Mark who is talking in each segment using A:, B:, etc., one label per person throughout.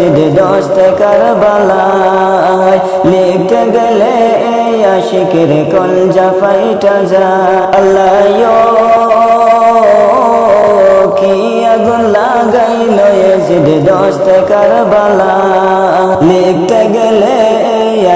A: এজিদ দস্ত কারবালায় লিখতে গেলে এই আশিকের কল জাফাইটা যা আল্লাহ কি আগুন লাগাইল এজিদ দস্ত কারবালা লিখতে গেলে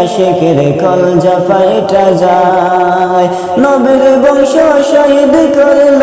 A: আশিকের কল জাফাইটা যায়। নবীর বংশ শহীদ করল।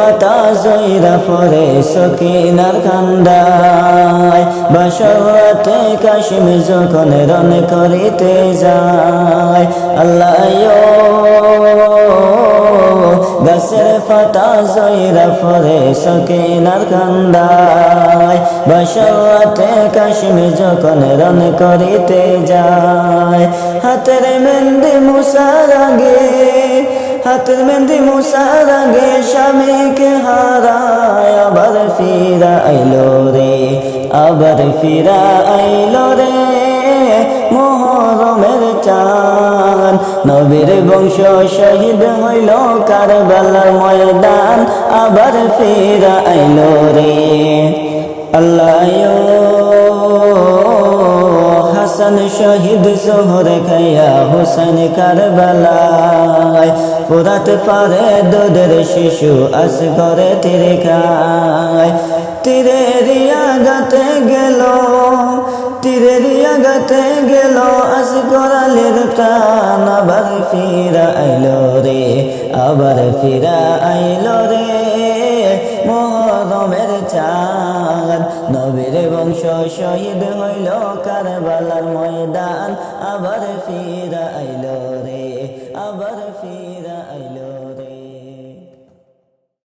A: ফাতা জয়রা ফরে সকিনার কান্দায়। বাসরাতে কাশিম যখন রন করিতে যায় আল্লাহ গাছের ফাটা জয়রা ফরে সকিনার কান্দায়। বাসরাতে কাশিম যখন রন করিতে যায়, হাতের মেন্দি মুসার আগে হাতের মেহেন্দি মুসার স্বামীকে হারায়, আবার ফিরা আইলো রে, আবার ফিরা আইলো রে। মোহরমের চান নবীর বংশ শহীদ হইল কারবালার ময়দান, আবার ফিরা আইলো রে। আল্লাহ হাসান শহীদ জোহর খাইয়া হুসেন কারবালায় ফুরাত পারে দুধের শিশু আস করে তীরে খায় তীরে রিয়া গাতে গেল, তীরে রিয়া গাতে গেল আস করালের প্রাণ আবার ফিরা আইল রে, আবার ফিরা আইল রে। মহরমের চাঁদ, নবীর বংশ শহীদ হইল কারবালার ময়দান, আবার ফিরা আইল